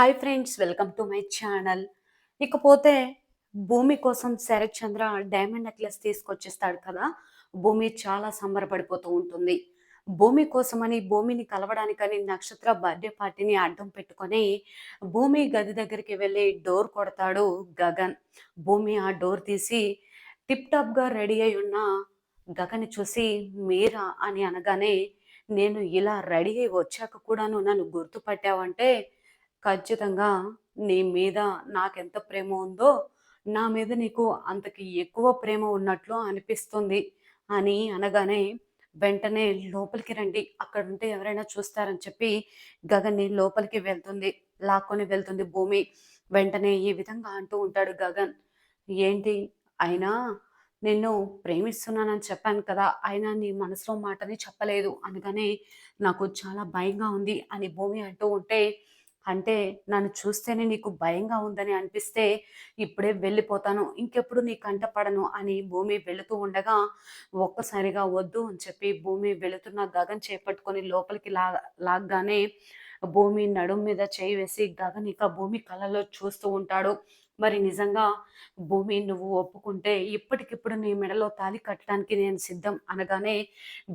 Hi friends welcome to my channel. ఇకపోతే భూమి కోసం శరత్ చంద్ర డైమండ్ నెక్లెస్ తీసుకొచ్చేస్తాడు కదా భూమి చాలా సంబరపడిపోతూ ఉంటుంది. భూమి కోసమని భూమిని కలవడానికని నక్షత్ర బర్త్డే పార్టీని అడ్డం పెట్టుకొని భూమి గది దగ్గరికి వెళ్ళి డోర్ కొడతాడు గగన్. భూమి ఆ డోర్ తీసి టిప్ టాప్గా రెడీ అయి ఉన్న గగన్ చూసి మీరా అని అనగానే నేను ఇలా రెడీ అయి వచ్చాక కూడాను నన్ను గుర్తుపట్టావంటే ఖచ్చితంగా నీ మీద నాకెంత ప్రేమ ఉందో నా మీద నీకు అంతకి ఎక్కువ ప్రేమ ఉన్నట్లు అనిపిస్తుంది అని అనగానే వెంటనే లోపలికి రండి. అక్కడ ఉంటే ఎవరైనా చూస్తారని చెప్పి గగన్ని లోపలికి వెళ్తుంది. లాక్కొని వెళ్తుంది భూమి. వెంటనే ఈ విధంగా అంటూ ఉంటాడు గగన్. ఏంటి? అయినా నిన్ను ప్రేమిస్తున్నానని చెప్పాను కదా. అయినా నీ మనసులో మాటని చెప్పలేదు. అనగానే నాకు చాలా భయంగా ఉంది అని భూమి అంటూ ఉంటే అంటే నన్ను చూస్తేనే నీకు భయంగా ఉందని అనిపిస్తే ఇప్పుడే వెళ్ళిపోతాను ఇంకెప్పుడు నీ కంట పడను అని భూమి వెళుతూ ఉండగా ఒక్కసారిగా వద్దు అని చెప్పి భూమి వెళుతున్న గగన్ చేపట్టుకొని లోపలికి లా లాగ్గానే భూమి నడుం మీద చేయి వేసి గగన్ ఇక భూమి కళ్ళలో చూస్తూ ఉంటాడు మరి నిజంగా భూమి నువ్వు ఒప్పుకుంటే ఇప్పటికిప్పుడు నీ మెడలో తాలి కట్టడానికి నేను సిద్ధం అనగానే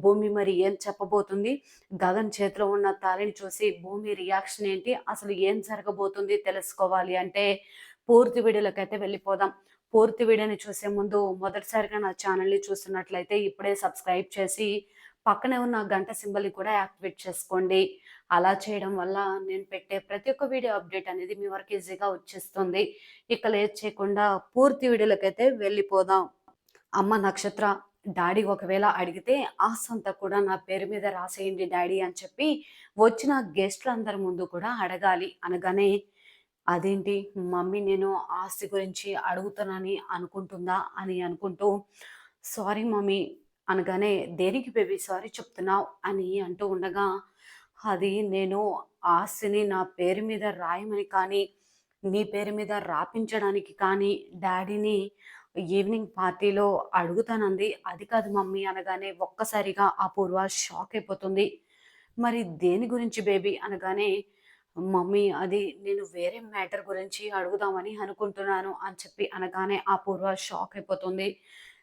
భూమి మరి ఏం చెప్పబోతుంది? గగన్ చేతిలో ఉన్న తాలిని చూసి భూమి రియాక్షన్ ఏంటి? అసలు ఏం జరగబోతుంది తెలుసుకోవాలి అంటే పూర్తి వీడియోలకైతే వెళ్ళిపోదాం. పూర్తి వీడియోని చూసే ముందు మొదటిసారిగా నా ఛానల్ని చూస్తున్నట్లయితే ఇప్పుడే సబ్స్క్రైబ్ చేసి పక్కనే ఉన్న గంట సింబల్ని కూడా యాక్టివేట్ చేసుకోండి. అలా చేయడం వల్ల నేను పెట్టే ప్రతి ఒక్క వీడియో అప్డేట్ అనేది మీ వరకు ఈజీగా వచ్చేస్తుంది. ఇక లేట్ చేయకుండా పూర్తి వీడియోలకైతే వెళ్ళిపోదాం. అమ్మ నక్షత్ర డాడీ ఒకవేళ అడిగితే ఆస్తంతా కూడా నా పేరు మీద రాసేయండి డాడీ అని చెప్పి వచ్చిన గెస్ట్లందరి ముందు కూడా అడగాలి. అనగానే అదేంటి మమ్మీ నేను ఆస్తి గురించి అడుగుతానని అనుకుంటుందా అని అనుకుంటూ సారీ మమ్మీ అనగానే దేనికి బేబీ సారీ చెప్తున్నావు అని అంటూ ఉండగా అది నేను ఆస్తిని నా పేరు మీద రాయమని కానీ నీ పేరు మీద రాపించడానికి కానీ డాడీని ఈవినింగ్ పార్టీలో అడుగుతానంది. అది కాదు మమ్మీ అనగానే ఒక్కసారిగా ఆ షాక్ అయిపోతుంది. మరి దేని గురించి బేబీ అనగానే మమ్మీ అది నేను వేరే మ్యాటర్ గురించి అడుగుదామని అనుకుంటున్నాను అని చెప్పి అనగానే ఆ షాక్ అయిపోతుంది.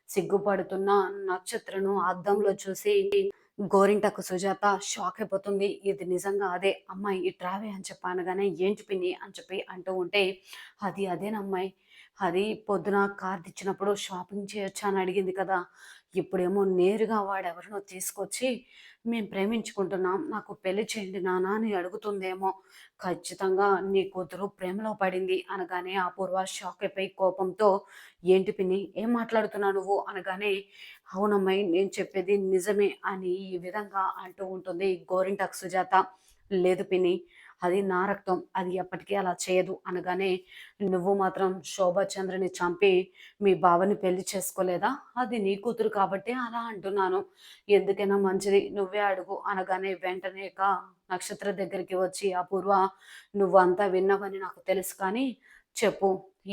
సిగ్గుపడుతున్న నక్షత్రను అద్దంలో చూసి గోరింటకు సుజాత షాక్ అయిపోతుంది ఇది నిజంగా అదే అమ్మాయి ఈ ట్రావే అని చెప్పి అనగానే ఏంటి పిన్ని అని చెప్పి అంటూ ఉంటే అది అదేనమ్మాయి. అది పొద్దున కార్ ఇచ్చినప్పుడు షాపింగ్ చేయొచ్చా? అని అడిగింది కదా. ఇప్పుడేమో నేరుగా వాడెవరినో తీసుకొచ్చి మేము ప్రేమించుకుంటున్నాం నాకు పెళ్ళి చేయండి నానా అని అడుగుతుందేమో. ఖచ్చితంగా నీ కూతురు ప్రేమలో పడింది అనగానే అపూర్వ షాక్ అయిపోయి కోపంతో ఏంటి పిన్ని ఏం మాట్లాడుతున్నావు నువ్వు? అనగానే అవునమ్మాయి నేను చెప్పేది నిజమే అని ఈ విధంగా అంటూ ఉంటుంది గోరింటాక్ సుజాత. లేదు పిన్ని అది నా రక్తం అది ఎప్పటికీ అలా చేయదు అనగానే నువ్వు మాత్రం శోభాచంద్రని చంపి మీ బావని పెళ్ళి చేసుకోలేదా? అది నీ కూతురు కాబట్టి అలా అంటున్నాను. ఎందుకైనా మంచిది నువ్వే అడుగు అనగానే వెంటనే నక్షత్ర దగ్గరికి వచ్చి అపూర్వ నువ్వు అంతా విన్నావని నాకు తెలుసు కానీ చెప్పు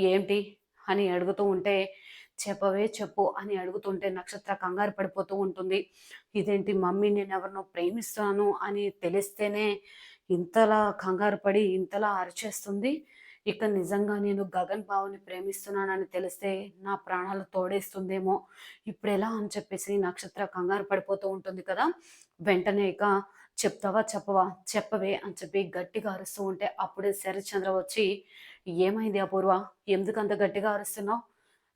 ఏంటి? అని అడుగుతూ ఉంటే చెప్పవే చెప్పు అని అడుగుతుంటే నక్షత్ర కంగారు పడిపోతూ ఉంటుంది. ఇదేంటి మమ్మీ నేను ఎవరినో ప్రేమిస్తాను అని తెలిస్తేనే ఇంతలా కంగారు పడి ఇంతలా అరిచేస్తుంది. ఇక నిజంగా నేను గగన్ బావుని ప్రేమిస్తున్నానని తెలిస్తే నా ప్రాణాలు తోడేస్తుందేమో. ఇప్పుడు ఎలా అని చెప్పేసి నక్షత్ర కంగారు పడిపోతూ ఉంటుంది కదా. వెంటనే ఇక చెప్తావా చెప్పవా? చెప్పవే అని చెప్పి గట్టిగా అరుస్తూ ఉంటే అప్పుడే శరత్చంద్ర వచ్చి ఏమైంది అపూర్వ? ఎందుకు అంత గట్టిగా అరుస్తున్నావు?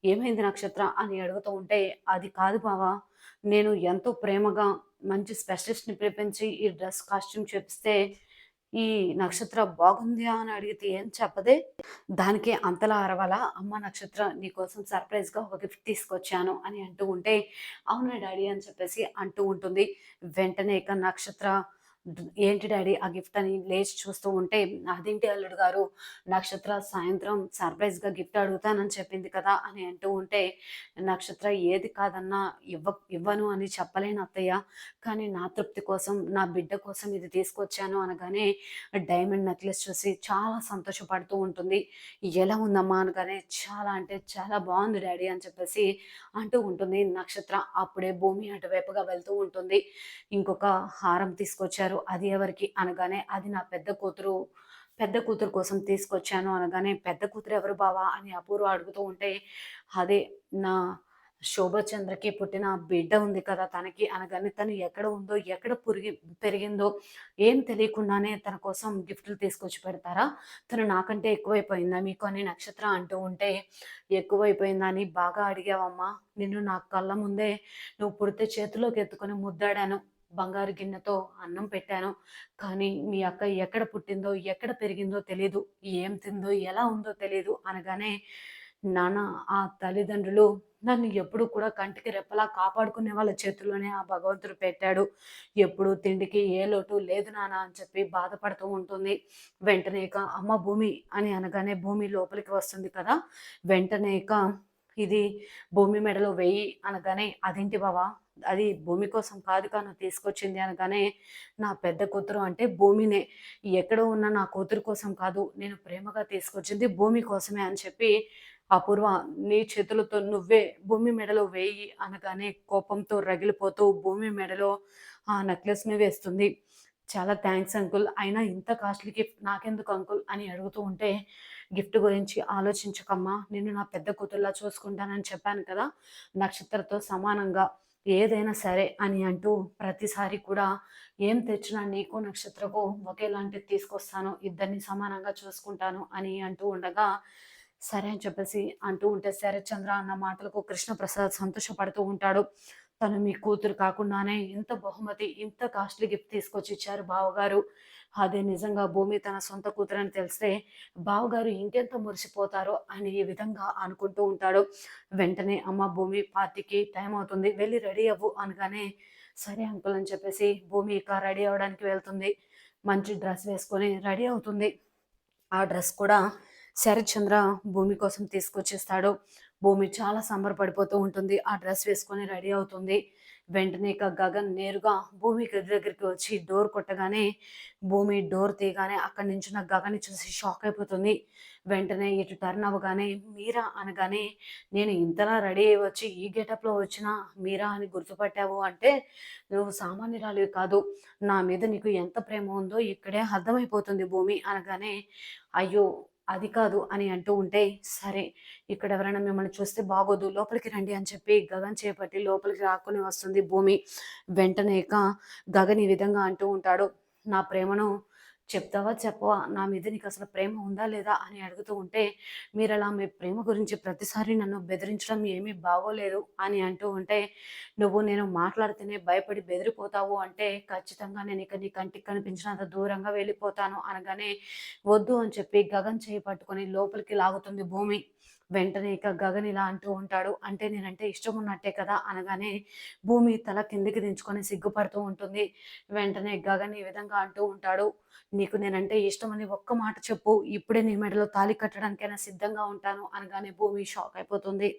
ఏమైంది నక్షత్ర? అని అడుగుతూ ఉంటే అది కాదు బావా. నేను ఎంతో ప్రేమగా మంచి స్పెషలిస్ట్ని పిలిపించి ఈ డ్రెస్ కాస్ట్యూమ్ చూపిస్తే ఈ నక్షత్రం బాగుంది అని అడిగితే ఏం చెప్పదే? దానికి అంతలా అరవాలా? అమ్మ నక్షత్రం నీకోసం సర్ప్రైజ్గా ఒక గిఫ్ట్ తీసుకొచ్చాను అని అంటూ ఉంటే అవునా డాడీ అని చెప్పేసి అంటూ ఉంటుంది. వెంటనే ఇక నక్షత్ర ఏంటి డాడీ ఆ గిఫ్ట్ అని లేచి చూస్తూ ఉంటే అదేంటి అల్లుడు గారు? నక్షత్ర సాయంత్రం సర్ప్రైజ్గా గిఫ్ట్ అడుగుతానని చెప్పింది కదా అని అంటూ ఉంటే నక్షత్ర ఏది కాదన్నా ఇవ్వ ఇవ్వను అని చెప్పలేను అత్తయ్య. కానీ నా తృప్తి కోసం నా బిడ్డ కోసం ఇది తీసుకొచ్చాను అనగానే డైమండ్ నెక్లెస్ చూసి చాలా సంతోషపడుతూ ఉంటుంది. ఎలా ఉందమ్మా? అనగానే చాలా అంటే చాలా బాగుంది డాడీ అని చెప్పేసి అంటూ ఉంటుంది నక్షత్ర. అప్పుడే భూమి అటువైపుగా వెళ్తూ ఉంటుంది. ఇంకొక హారం తీసుకొచ్చారు. అది ఎవరికి అనగానే అది నా పెద్ద కూతురు పెద్ద కూతురు కోసం తీసుకొచ్చాను అనగానే పెద్ద కూతురు ఎవరు బావా అని అపూర్వ అడుగుతూ ఉంటే అదే నా శోభచంద్రకి పుట్టిన బిడ్డ ఉంది కదా తనకి అనగానే తను ఎక్కడ ఉందో ఎక్కడ పురిగి పెరిగిందో ఏం తెలియకుండానే తన కోసం గిఫ్ట్లు తీసుకొచ్చి పెడతారా? తను నాకంటే ఎక్కువైపోయిందా మీకు అని నక్షత్రం అంటూ ఉంటే ఎక్కువైపోయిందా అని బాగా అడిగావమ్మా. నిన్ను నా కళ్ళ ముందే నువ్వు పుడితే చేతిలోకి ఎత్తుకొని ముద్దాడాను. బంగారు గిన్నెతో అన్నం పెట్టాను. కానీ మీ అక్క ఎక్కడ పుట్టిందో ఎక్కడ పెరిగిందో తెలియదు ఏం తిందో ఎలా ఉందో తెలియదు అనగానే నాన్న ఆ తల్లిదండ్రులు నన్ను ఎప్పుడు కూడా కంటికి రెప్పలా కాపాడుకునే వాళ్ళ చేతుల్లోనే ఆ భగవంతుడు పెట్టాడు. ఎప్పుడు తిండికి ఏ లోటు లేదు నాన్న అని చెప్పి బాధపడుతూ ఉంటుంది. వెంటనే ఇక అమ్మ భూమి అని అనగానే భూమి లోపలికి వస్తుంది కదా. వెంటనే ఇక ఇది భూమి మెడలో వెయ్యి అనగానే అదేంటి బావా? అది భూమి కోసం కాదు కాను తీసుకొచ్చింది అనగానే నా పెద్ద కూతురు అంటే భూమినే. ఎక్కడో ఉన్న నా కూతురు కోసం కాదు నేను ప్రేమగా తీసుకొచ్చింది భూమి కోసమే అని చెప్పి అపూర్వ నీ చేతులతో నువ్వే భూమి మెడలో వేయి అనగానే కోపంతో రగిలిపోతూ భూమి మెడలో ఆ నెక్లెస్ని వేస్తుంది. చాలా థ్యాంక్స్ అంకుల్ అయినా ఇంత కాస్ట్లీ గిఫ్ట్ నాకెందుకు అంకుల్ అని అడుగుతూ ఉంటే గిఫ్ట్ గురించి ఆలోచించకమ్మా. నేను నా పెద్ద కూతుర్లా చూసుకుంటానని చెప్పాను కదా నక్షత్రతో సమానంగా. ఏదైనా సరే అని అంటూ ప్రతిసారి కూడా ఏం తెచ్చినా నీకు నక్షత్రకు ఒకేలాంటిది తీసుకొస్తాను ఇద్దరిని సమానంగా చూసుకుంటాను అని అంటూ ఉండగా సరే అని చెప్పేసి అంటూ ఉంటే శరత్చంద్ర అన్న మాటలకు కృష్ణప్రసాద్ సంతోషపడుతూ ఉంటాడు. తను మీ కూతురు కాకుండానే ఇంత బహుమతి ఇంత కాస్ట్లీ గిఫ్ట్ తీసుకొచ్చి ఇచ్చారు బావగారు. అదే నిజంగా భూమి తన సొంత కూతురని తెలిస్తే బావగారు ఇంకెంత మురిసిపోతారో అని ఈ విధంగా అనుకుంటూ ఉంటాడు. వెంటనే అమ్మ భూమి పార్టీకి టైం అవుతుంది. వెళ్ళి రెడీ అవ్వు అనగానే సరే అంకుల్ అని చెప్పేసి భూమి ఇక రెడీ అవ్వడానికి వెళ్తుంది. మంచి డ్రెస్ వేసుకొని రెడీ అవుతుంది. ఆ డ్రెస్ కూడా శరత్చంద్ర భూమి కోసం తీసుకొచ్చేస్తాడు. భూమి చాలా సంబరపడిపోతూ ఉంటుంది. ఆ డ్రెస్ వేసుకొని రెడీ అవుతుంది. వెంటనే ఇక గగన్ నేరుగా భూమి దగ్గరికి వచ్చి డోర్ కొట్టగానే భూమి డోర్ తీయగానే అక్కడి నుంచి నా గగన్ని చూసి షాక్ అయిపోతుంది. వెంటనే ఇటు టర్న్ అవ్వగానే మీరా? అనగానే నేను ఇంతలా రెడీ అయ్యి వచ్చి ఈ గెటప్లో వచ్చిన మీరా అని గుర్తుపట్టావు అంటే నువ్వు సామాన్యురాలివి కాదు. నా మీద నీకు ఎంత ప్రేమ ఉందో ఇక్కడే అర్థమైపోతుంది భూమి అనగానే అయ్యో అది కాదు అని అంటూ ఉంటే సరే ఇక్కడ ఎవరైనా మిమ్మల్ని చూస్తే బాగోదు లోపలికి రండి అని చెప్పి గగన్ చేపట్టి లోపలికి రాకుని వస్తుంది భూమి. వెంటనే గగన్ ఈ విధంగా అంటూ ఉంటాడు నా ప్రేమను చెప్తావా చెప్పవా? నా మీద నీకు అసలు ప్రేమ ఉందా లేదా అని అడుగుతూ ఉంటే మీరు అలా మీ ప్రేమ గురించి ప్రతిసారి నన్ను బెదిరించడం ఏమీ బాగోలేదు అని అంటూ ఉంటే నువ్వు నేను మాట్లాడితేనే భయపడి బెదిరిపోతావు అంటే ఖచ్చితంగా నేను ఇక నీ కంటికి కనిపించినంత దూరంగా వెళ్ళిపోతాను అనగానే వద్దు అని చెప్పి గగన్ చేయి పట్టుకొని లోపలికి లాగుతుంది భూమి. వెంటనే ఇక గగన్ ఇలా అంటూ ఉంటాడు. అంటే నేనంటే ఇష్టం ఉన్నట్టే కదా అనగానే భూమి తల కిందికి దించుకొని సిగ్గుపడుతూ ఉంటుంది. వెంటనే గగన్ ఈ విధంగా అంటూ ఉంటాడు. నీకు నేనంటే ఇష్టం అని ఒక్క మాట చెప్పు. ఇప్పుడే నీ మెడలో తాళి కట్టడానికైనా సిద్ధంగా ఉంటాను అనగానే భూమి షాక్ అయిపోతుంది.